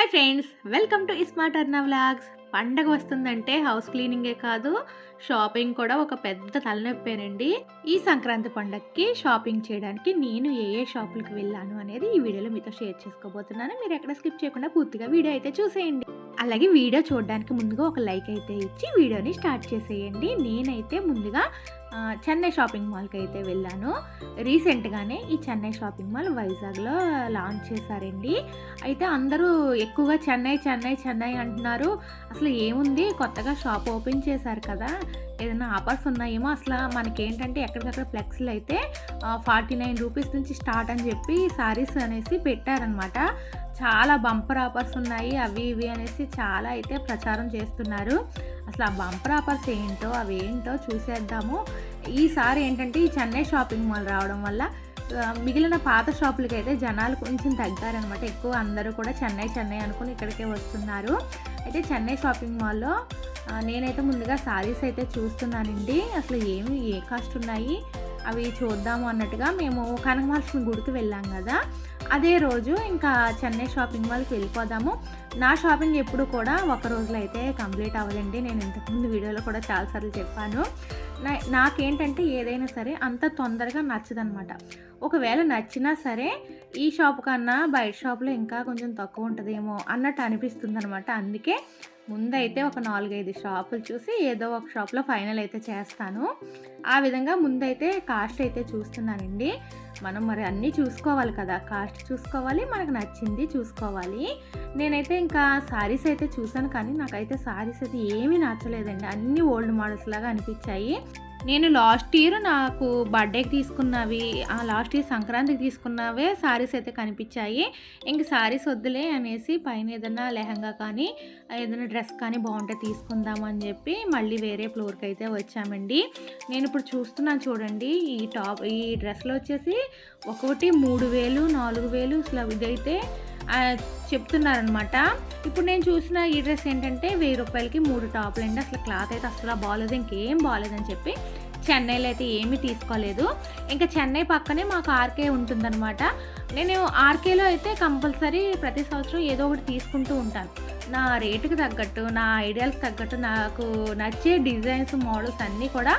Hi friends welcome to smart Arna vlogs పండగ వస్తుందంటే house క్లీనింగే కాదు షాపింగ్ కూడా ఒక పెద్ద తలనొప్పేనండి. ఈ సంక్రాంతి పండగకి షాపింగ్ చేయడానికి నేను ఏ ఏ షాపులకు వెళ్ళాను అనేది ఈ వీడియోలో మీతో షేర్ చేసుకోబోతున్నాను. మీరు ఎక్కడ స్కిప్ చేయకుండా పూర్తిగా వీడియో అయితే చూసేయండి. అలాగే వీడియో చూడడానికి ముందుగా ఒక లైక్ అయితే ఇచ్చి వీడియోని స్టార్ట్ చేసేయండి. నేనైతే ముందుగా చెన్నై షాపింగ్ మాల్కి అయితే వెళ్ళాను. రీసెంట్గానే ఈ చెన్నై షాపింగ్ మాల్ వైజాగ్లో లాంచ్ చేశారండి. అయితే అందరూ ఎక్కువగా చెన్నై చెన్నై చెన్నై అంటున్నారు. అసలు ఏముంది? కొత్తగా షాప్ ఓపెన్ చేశారు కదా. ఏదైనా ఆఫర్స్ ఉన్నాయేమో? అసలు మనకేంటంటే ఎక్కడికక్కడ ఫ్లెక్స్లు అయితే ఫార్టీ నైన్ రూపీస్ నుంచి స్టార్ట్ అని చెప్పి సారీస్ అనేసి పెట్టారనమాట. చాలా బంపర్ ఆఫర్స్ ఉన్నాయి. అవి ఇవి అనేసి చాలా అయితే ప్రచారం చేస్తున్నారు. అసలు ఆ బంపర్ ఆఫర్స్ ఏంటో అవి ఏంటో చూసేద్దాము. ఈసారి ఏంటంటే ఈ చెన్నై షాపింగ్ మాల్ రావడం వల్ల మిగిలిన పాత షాపులకి అయితే జనాలు కొంచెం తగ్గారనమాట ఎక్కువ అందరూ కూడా చెన్నై చెన్నై అనుకుని ఇక్కడికే వస్తున్నారు. అయితే చెన్నై షాపింగ్ మాల్లో నేనైతే ముందుగా శారీస్ అయితే చూస్తున్నానండి. అసలు ఏమి ఏ కాస్ట్ ఉన్నాయి? అవి చూద్దాము అన్నట్టుగా మేము కనకమహాలక్ష్మి గుడికి వెళ్ళాం కదా. అదే రోజు ఇంకా చెన్నై షాపింగ్ మాల్కి వెళ్ళిపోదాము. నా షాపింగ్ ఎప్పుడు కూడా ఒక రోజులో అయితే కంప్లీట్ అవ్వదండి. నేను ఇంతకుముందు వీడియోలో కూడా చాలాసార్లు చెప్పాను. నా నాకేంటంటే ఏదైనా సరే అంత తొందరగా నచ్చదనమాట. ఒకవేళ నచ్చినా సరే ఈ షాప్ కన్నా బయట షాప్లో ఇంకా కొంచెం తక్కువ ఉంటుందేమో అన్నట్టు అనిపిస్తుంది అనమాట అందుకే ముందైతే ఒక నాలుగైదు షాపులు చూసి ఏదో ఒక షాప్లో ఫైనల్ అయితే చేస్తాను. ఆ విధంగా ముందైతే కాస్ట్ అయితే చూస్తున్నానండి. మనం మరి అన్నీ చూసుకోవాలి కదా. కాస్ట్ చూసుకోవాలి మనకు నచ్చింది చూసుకోవాలి. నేనైతే ఇంకా శారీస్ అయితే చూసాను కానీ నాకైతే శారీస్ అయితే ఏమీ నచ్చలేదండి. అన్నీ ఓల్డ్ మోడల్స్ లాగా అనిపించాయి. నేను లాస్ట్ ఇయర్ నాకు బర్త్డేకి తీసుకున్నవి ఆ లాస్ట్ ఇయర్ సంక్రాంతికి తీసుకున్నవే శారీస్ అయితే కనిపించాయి. ఇంక శారీస్ వద్దులే అనేసి పైన ఏదైనా లెహంగా కానీ ఏదైనా డ్రెస్ కానీ బాగుంటే తీసుకుందాం అని చెప్పి మళ్ళీ వేరే ఫ్లోర్కి అయితే వచ్చామండి. నేను ఇప్పుడు చూస్తున్నాను చూడండి ఈ టాప్ ఈ డ్రెస్లో వచ్చేసి ఒకటి మూడు వేలు నాలుగు వేలు అసలు ఇదైతే చెప్తున్నారనమాట ఇప్పుడు నేను చూసిన ఈ డ్రెస్ ఏంటంటే వెయ్యి రూపాయలకి మూడు టాపులు అండి. అసలు క్లాత్ అయితే అసలు బాగాలేదు ఇంకేం బాగాలేదని చెప్పి చెన్నైలో అయితే ఏమీ తీసుకోలేదు. ఇంకా చెన్నై పక్కనే మాకు ఆర్కే ఉంటుందన్నమాట. నేను ఆర్కేలో అయితే కంపల్సరీ ప్రతి సంవత్సరం ఏదో ఒకటి తీసుకుంటూ ఉంటాను. నా రేటుకి తగ్గట్టు నా ఐడియాలకు తగ్గట్టు నాకు నచ్చే డిజైన్స్ మోడల్స్ అన్నీ కూడా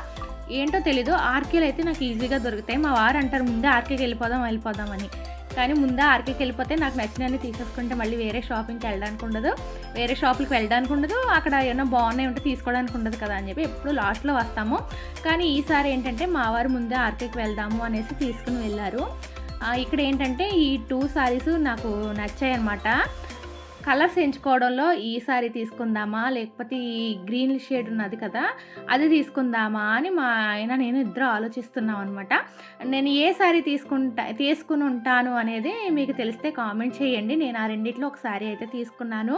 ఏంటో తెలీదు. ఆర్కేలు అయితే నాకు ఈజీగా దొరుకుతాయి. మా వారు అంటారు ముందే ఆర్కేకి వెళ్ళిపోదాం వెళ్ళిపోదాం అని. కానీ ముందే ఆర్కేకి వెళ్ళిపోతే నాకు నచ్చినవి తీసేసుకుంటే మళ్ళీ వేరే షాపింగ్కి వెళ్ళడానికి ఉండదు. వేరే షాపులకు వెళ్ళడానికి ఉండదు. అక్కడ ఏమైనా బాగున్నాయి ఉంటే తీసుకోవడానికి ఉండదు కదా అని చెప్పి ఎప్పుడు లాస్ట్లో వస్తాము. కానీ ఈసారి ఏంటంటే మా వారు ముందే ఆర్కేకి వెళ్దాము అనేసి తీసుకుని వెళ్ళారు. ఇక్కడ ఏంటంటే ఈ టూ సారీస్ నాకు నచ్చాయి అనమాట కలర్స్ ఎంచుకోవడంలో ఈ తీసుకుందామా? లేకపోతే ఈ గ్రీన్ షేడ్ ఉన్నది కదా అది తీసుకుందామా అని మా ఆయన నేను ఇద్దరు ఆలోచిస్తున్నాం అనమాట నేను ఏ సారీ తీసుకుంటా తీసుకుని ఉంటాను అనేది మీకు తెలిస్తే కామెంట్ చేయండి. నేను ఆ రెండిట్లో ఒక సారీ అయితే తీసుకున్నాను.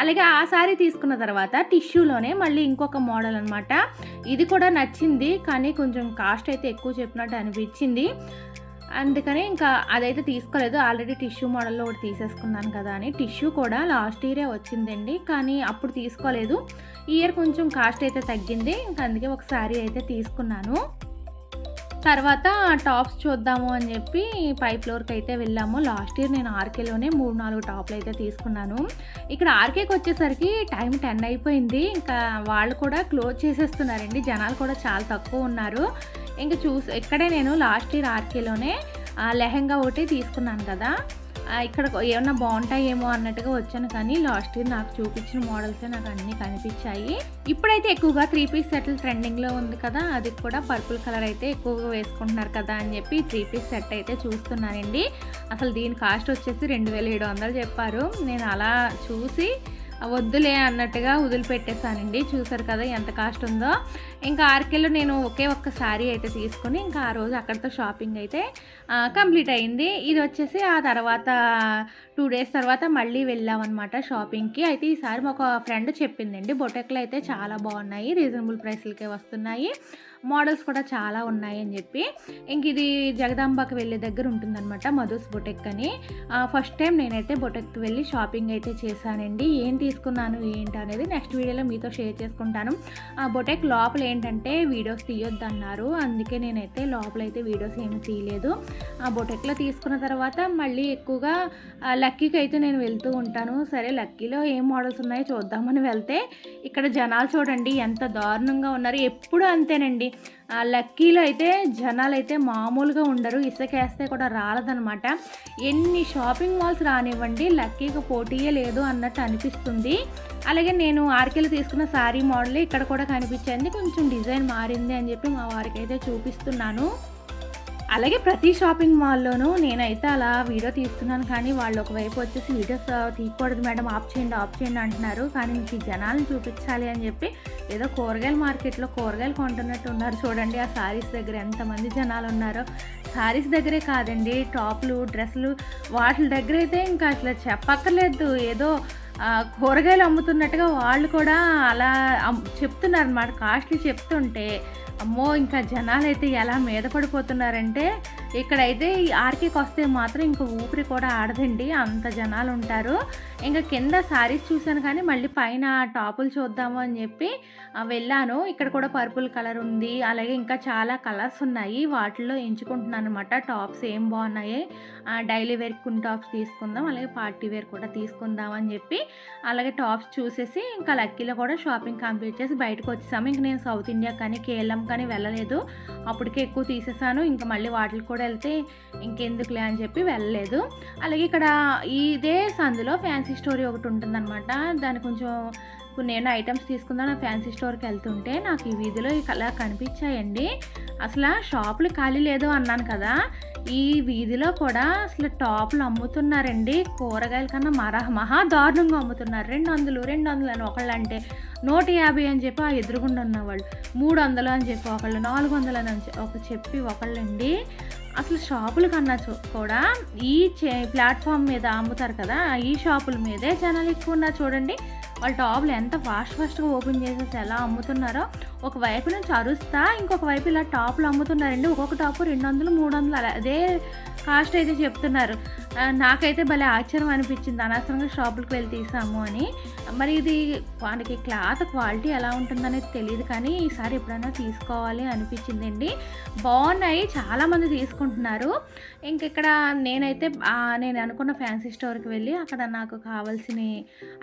అలాగే ఆ సారీ తీసుకున్న తర్వాత టిష్యూలోనే మళ్ళీ ఇంకొక మోడల్ అనమాట ఇది కూడా నచ్చింది కానీ కొంచెం కాస్ట్ అయితే ఎక్కువ చెప్పినట్టు అనిపించింది. అందుకని ఇంకా అదైతే తీసుకోలేదు. ఆల్రెడీ టిష్యూ మోడల్లో ఒకటి తీసేసుకున్నాను కదా అని. టిష్యూ కూడా లాస్ట్ ఇయరే వచ్చిందండి. కానీ అప్పుడు తీసుకోలేదు. ఇయర్ కొంచెం కాస్ట్ అయితే తగ్గింది. ఇంకా అందుకే ఒక శారీ అయితే తీసుకున్నాను. తర్వాత టాప్స్ చూద్దాము అని చెప్పి పై ఫ్లోర్కి అయితే వెళ్ళాము. లాస్ట్ ఇయర్ నేను ఆర్కేలోనే మూడు నాలుగు టాప్లు అయితే తీసుకున్నాను. ఇక్కడ ఆర్కేకి వచ్చేసరికి టైం టెన్ అయిపోయింది. ఇంకా వాళ్ళు కూడా క్లోజ్ చేసేస్తున్నారండి. జనాలు కూడా చాలా తక్కువ ఉన్నారు. ఇంకా చూసి ఇక్కడే నేను లాస్ట్ ఇయర్ ఆర్కేలోనే లెహెంగా లెహంగా ఒకటి తీసుకున్నాను కదా. ఇక్కడ ఏమన్నా బాగుంటాయేమో అన్నట్టుగా వచ్చాను కానీ లాస్ట్ ఇయర్ నాకు చూపించిన మోడల్సే నాకు అన్నీ కనిపించాయి. ఇప్పుడైతే ఎక్కువగా త్రీ పీస్ సెట్ ట్రెండింగ్లో ఉంది కదా అది కూడా పర్పుల్ కలర్ అయితే ఎక్కువగా వేసుకుంటున్నారు కదా అని చెప్పి త్రీ పీస్ సెట్ అయితే చూస్తున్నానండి. అసలు దీని కాస్ట్ వచ్చేసి రెండు వేల ఏడు వందలు చెప్పారు. నేను అలా చూసి వద్దులే అన్నట్టుగా వదిలిపెట్టేశానండి. చూసారు కదా ఎంత కాస్ట్ ఉందో. ఇంకా ఆర్కేలో నేను ఒకే ఒక్క శారీ అయితే తీసుకొని ఇంకా ఆ రోజు అక్కడితో షాపింగ్ అయితే కంప్లీట్ అయింది. ఇది వచ్చేసి ఆ తర్వాత టూ డేస్ తర్వాత మళ్ళీ వెళ్ళామన్నమాట షాపింగ్కి. అయితే ఈసారి మాకు ఫ్రెండ్ చెప్పిందండి బొటెక్లు అయితే చాలా బాగున్నాయి రీజనబుల్ ప్రైస్లకే వస్తున్నాయి. మోడల్స్ కూడా చాలా ఉన్నాయి అని చెప్పి ఇంక ఇది జగదాంబకి వెళ్ళే దగ్గర ఉంటుందన్నమాట మధుస్ బొటెక్ అని. ఫస్ట్ టైం నేనైతే బొటెక్కి వెళ్ళి షాపింగ్ అయితే చేశానండి. ఏం తీసుకున్నాను ఏంటి అనేది నెక్స్ట్ వీడియోలో మీతో షేర్ చేసుకుంటాను. ఆ బొటెక్ లోపల ఏంటంటే వీడియోస్ తీయొద్దు అన్నారు అందుకే నేనైతే లోపల అయితే వీడియోస్ ఏమి తీయలేదు. ఆ బొటెక్లో తీసుకున్న తర్వాత మళ్ళీ ఎక్కువగా లక్కీకి అయితే నేను వెళ్తూ ఉంటాను. సరే లక్కీలో ఏం మోడల్స్ ఉన్నాయో చూద్దామని వెళ్తే ఇక్కడ జనాలు చూడండి ఎంత దారుణంగా ఉన్నారు. ఎప్పుడు అంతేనండి. లక్కీలో అయితే జనాలు అయితే మామూలుగా ఉండరు. ఇసుకేస్తే కూడా రాలదనమాట. ఎన్ని షాపింగ్ మాల్స్ రానివ్వండి లక్కీకి పోటీయే లేదు అన్నట్టు అనిపిస్తుంది. అలాగే నేను ఆర్కెలు తీసుకున్న శారీ మోడల్ ఇక్కడ కూడా కనిపించింది కొంచెం డిజైన్ మారింది అని చెప్పి మా వారికి అయితే చూపిస్తున్నాను. అలాగే ప్రతి షాపింగ్ మాల్లోనూ నేనైతే అలా వీడియో తీస్తున్నాను కానీ వాళ్ళు ఒకవైపు వచ్చేసి వీడియోస్ తీయకూడదు మేడం ఆఫ్ చేయండి ఆఫ్ చేయండి అంటున్నారు. కానీ మీకు జనాలను చూపించాలి అని చెప్పి ఏదో కూరగాయల మార్కెట్లో కూరగాయలు కొంటున్నట్టు ఉన్నారు చూడండి. ఆ శారీస్ దగ్గర ఎంతమంది జనాలు ఉన్నారో. శారీస్ దగ్గరే కాదండి టాప్లు డ్రెస్సులు వాటి దగ్గర అయితే ఇంకా అసలు చెప్పక్కర్లేదు. ఏదో కూరగాయలు అమ్ముతున్నట్టుగా వాళ్ళు కూడా అలా చెప్తున్నారు అన్నమాట కాస్ట్లీ చెప్తుంటే అమ్మో ఇంకా జనాలు అయితే ఎలా మీద పడిపోతున్నారంటే ఇక్కడైతే ఈ ఆర్కేకి వస్తే మాత్రం ఇంకా ఊపిరి కూడా ఆడదండి అంత జనాలు ఉంటారు. ఇంకా కింద శారీస్ చూశాను కానీ మళ్ళీ పైన టాపులు చూద్దాము అని చెప్పి వెళ్ళాను. ఇక్కడ కూడా పర్పుల్ కలర్ ఉంది అలాగే ఇంకా చాలా కలర్స్ ఉన్నాయి. వాటిల్లో ఎంచుకుంటున్నాను అనమాట టాప్స్ ఏం బాగున్నాయి? డైలీ వేర్ కొన్ని టాప్స్ తీసుకుందాం అలాగే పార్టీ వేర్ కూడా తీసుకుందాం అని చెప్పి అలాగే టాప్స్ చూసేసి ఇంకా లక్కీలో కూడా షాపింగ్ కంప్లీట్ చేసి బయటకు వచ్చేసాము. ఇంక నేను సౌత్ ఇండియా కానీ కేరళం కానీ వెళ్ళలేదు. అప్పటికే ఎక్కువ తీసేసాను. ఇంకా మళ్ళీ వాటికి కూడా వెళ్తే ఇంకెందుకులే అని చెప్పి వెళ్ళలేదు. అలాగే ఇక్కడ ఇదే సందులో ఫ్యాన్సీ స్టోరీ ఒకటి ఉంటుందన్నమాట. దాని కొంచెం ఇప్పుడు నేను ఐటమ్స్ తీసుకుందాం ఫ్యాన్సీ స్టోర్కి వెళ్తుంటే నాకు ఈ వీధిలో ఈ అలా కనిపించాయండి. అసలు షాపులు ఖాళీ లేదు అన్నాను కదా. ఈ వీధిలో కూడా అసలు టాపులు అమ్ముతున్నారండి. కూరగాయల కన్నా మరహ మహా దారుణంగా అమ్ముతున్నారు. రెండు వందలు రెండు వందలు అని ఒకళ్ళు అంటే నూట యాభై అని చెప్పి ఆ ఎదురుగుండా ఉన్నవాళ్ళు మూడు వందలు అని చెప్పి ఒకళ్ళు నాలుగు వందలు అని చెప్పి ఒక చెప్పి ఒకళ్ళండి అసలు షాపుల కన్నా చూ- కూడా ఈ చే- ప్లాట్ఫామ్ మీద అమ్ముతారు కదా ఈ షాపుల మీదే జనాలు ఎక్కువ ఉన్నారు చూడండి. వాళ్ళ టాప్లు ఎంత ఫాస్ట్ ఫాస్ట్గా ఓపెన్ చేసేసి ఎలా అమ్ముతున్నారో. ఒక వైపు నుంచి అరుస్తా ఇంకొక వైపు ఇలా టాప్లు అమ్ముతున్నారండి. ఒక్కొక్క టాపు రెండు వందలు మూడు వందలు అలా అదే కాస్ట్ అయితే చెప్తున్నారు. నాకైతే భలే ఆశ్చర్యం అనిపించింది. అనవసరంగా షాపులకు వెళ్ళి తీసాము అని. మరి ఇది మనకి క్లాత్ క్వాలిటీ ఎలా ఉంటుందనేది తెలియదు కానీ ఈసారి ఎప్పుడైనా తీసుకోవాలి అనిపించిందండి. బాగున్నాయి చాలామంది తీసుకుంటున్నారు. ఇంక ఇక్కడ నేనైతే నేను అనుకున్న ఫ్యాన్సీ స్టోర్కి వెళ్ళి అక్కడ నాకు కావాల్సిన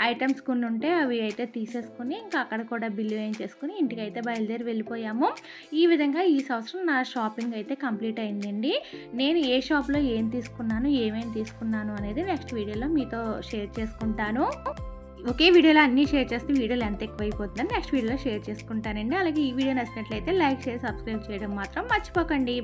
ఐటమ్స్ కొన్ని ఉంటే అవి అయితే తీసేసుకుని ఇంకా అక్కడ కూడా బిల్లు వేయించేసుకుని ఇంటికి అయితే బయలుదేరి వెళ్ళిపోయాము. ఈ విధంగా ఈ సంవత్సరం నా షాపింగ్ అయితే కంప్లీట్ అయిందండి. నేను ఏ షాప్లో ఏం తీసుకున్నాను ఏమేమి తీసుకున్నాను అనేది నెక్స్ట్ వీడియోలో మీతో షేర్ చేసుకుంటాను. ఒకే వీడియోలో అన్నీ షేర్ చేస్తే వీడియోలు ఎంత ఎక్కువైపోతుందని నెక్స్ట్ వీడియోలో షేర్ చేసుకుంటానండి. అలాగే ఈ వీడియో నచ్చినట్లయితే లైక్ చేసి సబ్స్క్రైబ్ చేయడం మాత్రం మర్చిపోకండి.